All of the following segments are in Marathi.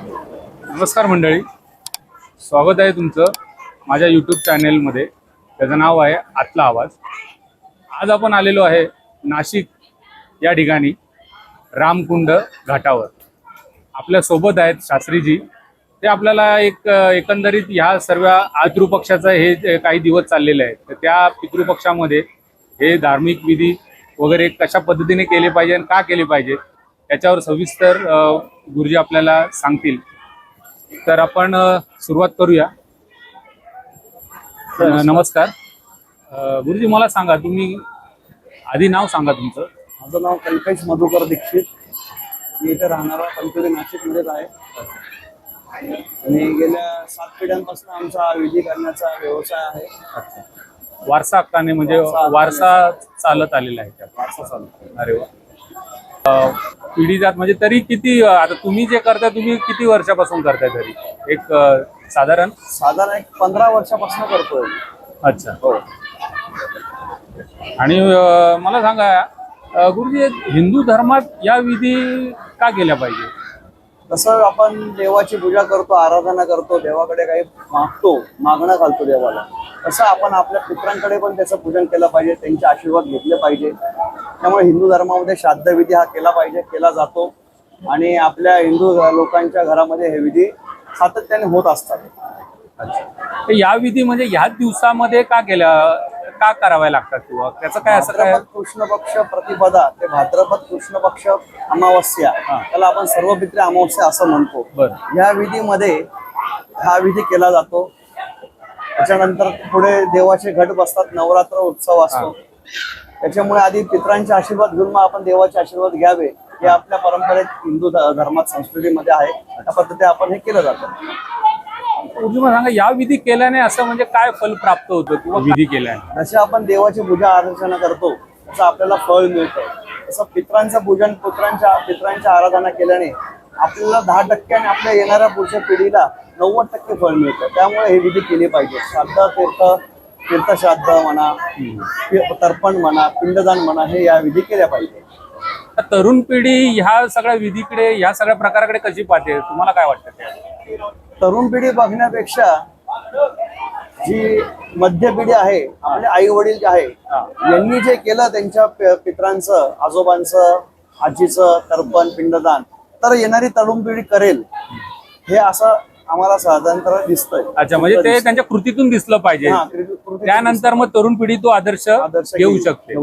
नमस्कार मंडळी. स्वागत आहे तुमचं माझ्या यूट्यूब चॅनेलमध्ये त्याचं नाव आहे आतला आवाज. आज आपण आलेलो आहे नाशिक या ठिकाणी रामकुंड घाटावर. आपल्यासोबत आहेत शास्त्रीजी. ते आपल्याला एक एकंदरीत ह्या सर्व आतृपक्षाचं हे काही दिवस चाललेले आहेत तर त्या पितृपक्षामध्ये हे धार्मिक विधी वगैरे कशा पद्धतीने केले पाहिजे आणि का केले पाहिजे याच्यावर सविस्तर गुरुजी आपल्याला सांगतील. तर आपण सुरुवात करूया. नमस्कार. गुरुजी मला सांगा तुम्ही आधी नाव सांगा तुमचं. माझं नाव कल्पेश मधुकर दीक्षित. मी इथे राहणारा पंचवली नाशिकमध्येच आहे. आणि गेल्या सात पिढ्यांपासून आमचा विधी करण्याचा व्यवसाय आहे. वारसा हक्काने म्हणजे वारसा चालत आलेला आहे वारसा चालू अरे वा. पिढी जात म्हणजे तरी किती आता तुम्ही जे करता तुम्ही किती वर्षापासून करताय तरी? एक अ, साधारण? साधारण एक पंधरा वर्षापासून करतोय. अच्छा. हो. आणि अ, मला सांगा अ, गुरुजी हिंदू धर्मात या विधी का केल्या पाहिजे? तसं आपण देवाची पूजा करतो आराधना करतो देवाकडे काही मागतो मागणं घालतो देवाला. तसं आपण आपल्या पित्रांकडे पण त्याचं पूजन केलं पाहिजे त्यांचे आशीर्वाद घेतले पाहिजे. त्यामुळे हिंदू धर्मामध्ये श्राद्ध विधी हा केला पाहिजे केला जातो. आणि आपल्या हिंदू लोकांच्या घरामध्ये हे विधी सातत्याने होत असतात. या विधी म्हणजे ह्याच दिवसामध्ये का केल्या का कराव्या लागतात किंवा त्याचं काय असं कृष्ण पक्ष प्रतिपदा ते भाद्रपद कृष्ण पक्ष अमावस्या त्याला आपण सर्व पित्रे अमावस्या असं म्हणतो. बरं. या विधीमध्ये हा विधी केला जातो. त्याच्यानंतर पुढे देवाचे घट बसतात नवरात्र उत्सव असतो. त्याच्यामुळे आधी पित्रांचे आशीर्वाद घेऊन मग आपण देवाचे आशीर्वाद घ्यावे हे आपल्या परंपरेत हिंदू धर्मात संस्कृतीमध्ये आहे. त्या पद्धतीने आपण हे केलं जातं. सांगा या विधी केल्याने असं म्हणजे काय फल प्राप्त होतं किंवा विधी केल्याने. जसे आपण देवाची पूजा अर्चना करतो तसं आपल्याला फळ मिळतं. तसं पित्रांचं पूजन पुत्रांच्या पित्रांच्या आराधना केल्याने आपल्याला दहा टक्क्याने आपल्या येणाऱ्या पुढच्या पिढीला नव्वद टक्के फळ मिळतं. त्यामुळे हे विधी केली पाहिजे श्राद्ध तीर्थ तीर्थश्राद्ध म्हणा तर्पण म्हणा पिंडदान म्हणा हे या विधी केल्या पाहिजे. तर तरुण पिढी ह्या सगळ्या विधीकडे ह्या सगळ्या प्रकाराकडे कशी पाहते? तुम्हाला काय वाटतं तरुण पिढी बघण्यापेक्षा जी मध्य पिढी आहे आपले आई वडील जे आहे यांनी जे केलं त्यांच्या पित्रांचं आजोबांचं आजीचं तर्पण पिंडदान तर येणारी तरुण पिढी करेल. हे असं आम्हाला साधारणतः दिसतंय. अच्छा म्हणजे ते त्यांच्या कृतीतून दिसलं पाहिजे. त्यानंतर मग तरुण पिढी तो आदर्श घेऊ शकते.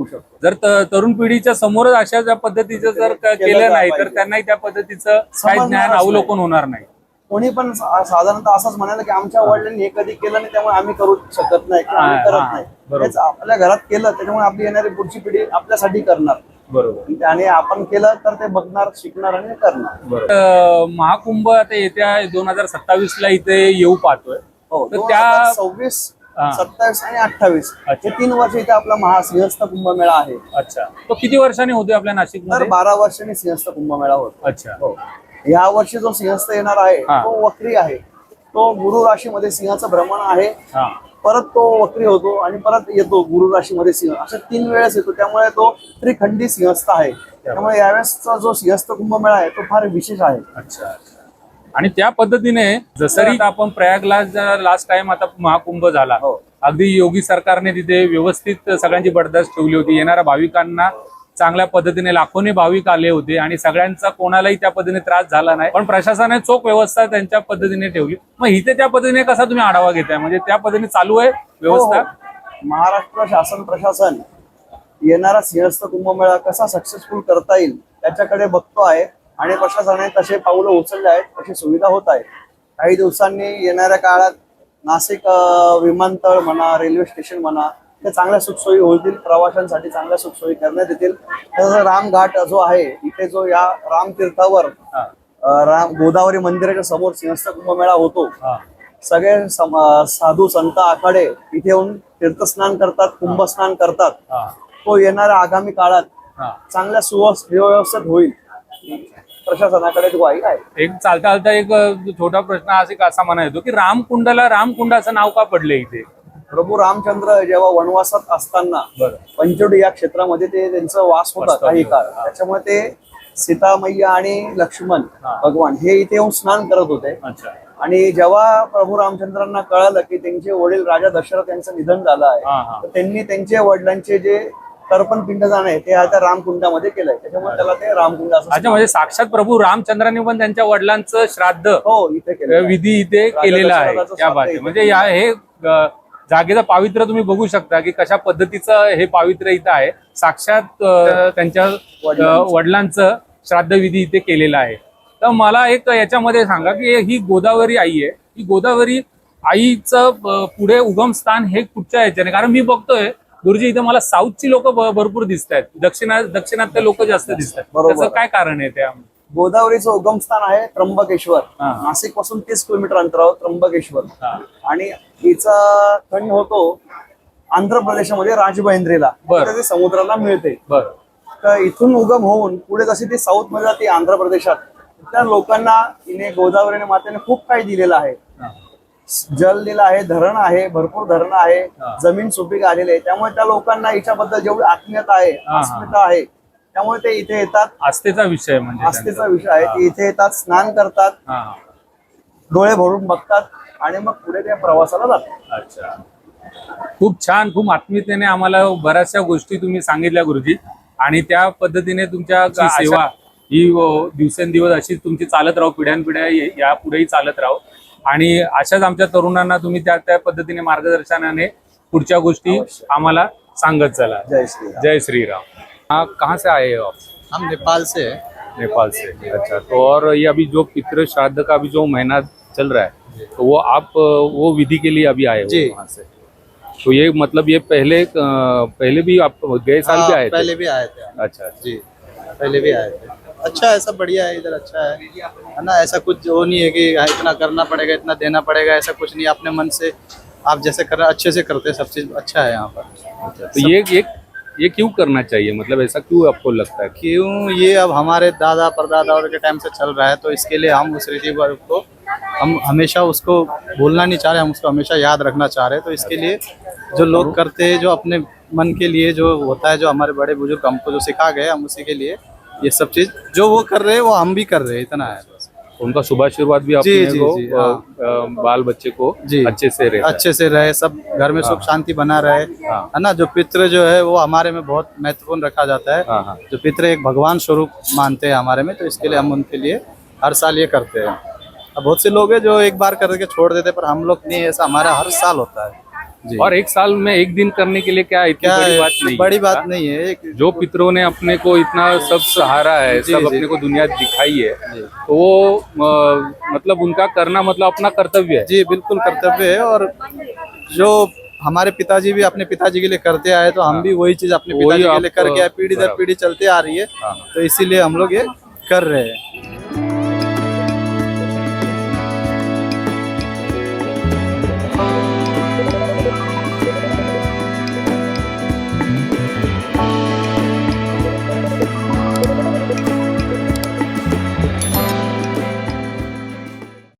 जर तरुण पिढीच्या समोरच अशा ज्या पद्धतीचं जर केलं नाही तर. त्यांनाही त्या पद्धतीचं काय समजणारच ज्ञान. अवलोकन होणार नाही. कोणी पण साधारणतः असंच म्हणाल की आमच्या वडिलांनी हे कधी केलं नाही त्यामुळे आम्ही करू शकत नाही करत आपल्या घरात केलं त्याच्यामुळे आपली येणारी पुढची पिढी आपल्यासाठी करणार. बरोबर. आणि आपण केलं तर ते बघणार शिकणार आणि करणार. महाकुंभ आता येत्या दोन हजार सत्तावीस ला इथे येऊ पाहतोय. हो तर त्या सव्वीस. सत्तावीस आणि अठ्ठावीस. हे तीन वर्ष इथे आपला महासिंहस्थ कुंभमेळा आहे. अच्छा. तो किती वर्षांनी होतोय आपल्या नाशिक तर बारा वर्षांनी सिंहस्थ कुंभमेळा होतो अच्छा. हो. या वर्षी जो सिंहस्थ येणार आहे. तो वक्री आहे. तो गुरु राशीमध्ये सिंहाचं भ्रमण आहे. हा. परत तो वक्री होतो आणि परत येतो गुरु राशीमध्ये सिंह. अशा तीन वेळेस येतो. त्यामुळे तो त्रिखंडी सिंहस्थ आहे. त्यामुळे. यावेळेसचा जो सिंहस्थ कुंभमेळा आहे तो फार विशेष आहे. अच्छा. आणि त्या पद्धतीने जसं आता आपण प्रयागला लास्ट टाइम आता महाकुंभ झाला हो. अगदी योगी सरकारने तिथे व्यवस्थित सगळ्यांची बडदास्त ठेवली होती. येणाऱ्या भाविकांना चांगल्या पद्धतीने लाखोनी भाविक आले होते आणि सगळ्यांचा कोणालाही त्या पद्धतीने त्रास झाला नाही. पण प्रशासनाने चोख व्यवस्था त्यांच्या पद्धतीने ठेवली. मग इथे त्या पद्धतीने कसा तुम्ही आढावा घेताय? म्हणजे त्या पद्धतीने चालू आहे व्यवस्था? हो, हो. महाराष्ट्र शासन प्रशासन येणारा सिंहस्थ कुंभमेळा कसा सक्सेसफुल करता येईल त्याच्याकडे बघतो आहे. आणि प्रशासनाने तसे पावलं उचलले आहेत तशी सुविधा होत आहे काही दिवसांनी येणाऱ्या काळात नाशिक विमानतळ म्हणा रेल्वे स्टेशन म्हणा ते चांगल्या सुखसोयी होतील प्रवाशांसाठी चांगल्या सुखसोयी करण्यात येतील. तसं रामघाट जो आहे इथे जो या रामतीर्थावर हा, अं, राम गोदावरी मंदिराच्या समोर सिंहस्थ कुंभमेळा होतो. सगळे साधू संत आखाडे इथे येऊन तीर्थस्नान करतात कुंभस्नान करतात. तो येणाऱ्या आगामी काळात. चांगल्या सुव्यवस्थित होईल. प्रशासनाकडे ग्वाही आहे. एक चालता चालता एक छोटा प्रश्न असे असा म्हणा येतो की रामकुंडाला रामकुंडाचं नाव का पडले इथे? प्रभू रामचंद्र जेव्हा वनवासात असताना बरं. पंचवडी या क्षेत्रामध्ये ते त्यांचा वास होता काही काळ. त्याच्यामुळे ते सीता मैया आणि लक्ष्मण. भगवान हे इथे येऊन स्नान करत होते. अच्छा. आणि जेव्हा प्रभू रामचंद्रांना कळालं की त्यांचे वडील राजा दशरथ यांचं निधन झालं आहे तर त्यांनी त्यांच्या वडिलांचे जे तर्पण पिंडदान आहे ते आता रामकुंडामध्ये केलंय. त्याच्यामुळे त्याला ते रामकुंड असं अच्छा म्हणजे साक्षात प्रभू रामचंद्रांनी पण त्यांच्या वडिलांचं श्राद्ध हो इथे केलं विधी इथे केलेला आहे. दशरथाचं त्या श्राद्ध म्हणजे या हे अ, जागेचं पावित्र्य तुम्ही बघू शकता की कशा पद्धतीचं हे पावित्र्य इथं आहे. साक्षात अ, त्यांच्या अ, वडिलांचं. वडिलांचं श्राद्ध विधी इथे केलेला आहे. तर मला एक याच्यामध्ये सांगा की ही गोदावरी आई आहे. ही गोदावरी आईचं अ, पुढे उगमस्थान हे कुठच्या याच्याने? कारण मी बघतोय गुरुजी इथे मला साऊथची लोक भरपूर दिसत आहेत दक्षिणा दक्षिणातले लोक जास्त दिसत आहेत. त्याचं काय कारण आहे त्या? गोदावरीचं उगमस्थान आहे त्र्यंबकेश्वर. नाशिकपासून तीस किलोमीटर अंतरावर त्र्यंबकेश्वर. आणि हिचा खंड होतो आंध्र प्रदेशामध्ये राजबहेंद्रीला ती समुद्राला मिळते. बरं. तर इथून उगम होऊन पुढे जशी ती साऊथमध्ये जाते आंध्र प्रदेशात त्या लोकांना तिने गोदावरीने मातेने खूप काही दिलेलं आहे. जल दिलं आहे धरण आहे भरपूर धरण आहे. जमीन सुपीक आलेली आहे त्यामुळे त्या लोकांना हिच्याबद्दल जेवढी आत्मीयता आहे. अस्मिता आहे त्यामुळे ते इथे येतात आस्थेचा विषय म्हणजे आस्थेचा. विषय आहे ते इथे येतात स्नान करतात. डोळे भरून बघतात आणि मग पुढे त्या प्रवासाला जातात अच्छा खूप छान खूप आत्मीयतेने आम्हाला बऱ्याचशा गोष्टी तुम्ही सांगितल्या गुरुजी आणि त्या पद्धतीने तुमच्या सेवा ही दिवसेंदिवस अशीच तुमची चालत राहू पिढ्यानपिढ्या ये- यापुढेही चालत राहू आणि अशाच आमच्या तरुणांना तुम्ही त्या त्या पद्धतीने मार्गदर्शनाने पुढच्या गोष्टी. आम्हाला सांगत चला. जय श्रीराम. जय श्रीराम. हाँ कहाँ से आए हो आप? हम नेपाल से हैं। नेपाल से. अच्छा तो और ये अभी जो पितृ श्राद्ध का भी जो महीना चल रहा है तो वो आप वो विधि के लिए अभी आए हो जी। वहाँ से? तो ये मतलब ये पहले पहले भी आप गए साल भी आए थे? पहले भी आए थे अच्छा। जी। पहले भी आए थे। अच्छा है सब बढ़िया है इधर अच्छा है। है ना ऐसा कुछ वो नहीं है कि हाँ, इतना करना पड़ेगा इतना देना पड़ेगा ऐसा कुछ नहीं। अपने मन से आप जैसे कर रहे अच्छे से करते हैं सब चीज़ अच्छा है यहाँ पर। तो ये ये ये क्यों करना चाहिए? मतलब ऐसा क्यों आपको लगता है? क्यों? ये अब हमारे दादा परदादा के टाइम से चल रहा है तो इसके लिए हम उस रीति वर्ग को हम हमेशा उसको भूलना नहीं चाह रहे हम उसको हमेशा याद रखना चाह रहे हैं। तो इसके लिए जो लोग करते हैं जो अपने मन के लिए जो होता है जो हमारे बड़े बुज़ुर्ग हमको जो सिखा गए हम उसी के लिए ये सब चीज़ जो वो कर रहे हैं वो हम भी कर रहे हैं इतना है बस। उनका शुभाशीर्वाद भी आपने जी, जी, को जी, अ, हाँ। बाल बच्चे को जी। अच्छे से रहे। अच्छे से रहे सब घर में सुख शांति बना रहे हाँ। है ना? जो पितृ जो है वो हमारे में बहुत महत्वपूर्ण रखा जाता है। हाँ हाँ। जो पितृ एक भगवान स्वरूप मानते हैं हमारे में तो इसके लिए हम उनके लिए हर साल ये करते हैं। अब बहुत से लोग हैं जो एक बार करके छोड़ देते हैं पर हम लोग नहीं ऐसा हमारा हर साल होता है। और एक साल में एक दिन करने के लिए क्या इतनी क्या बड़ी बात नहीं बड़ी है बात हाँ? नहीं है एक जो पितरों ने अपने को इतना सब सहारा है सब अपने को दुनिया दिखाई है तो वो मतलब उनका करना मतलब अपना कर्तव्य है। जी बिल्कुल कर्तव्य है और जो हमारे पिताजी भी अपने पिताजी के लिए करते आए तो हम भी वही चीज़ अपने पिताजी के लिए करके आए। पीढ़ी दर पीढ़ी चलते आ रही है हाँ। तो इसीलिए हम लोग ये कर रहे हैं।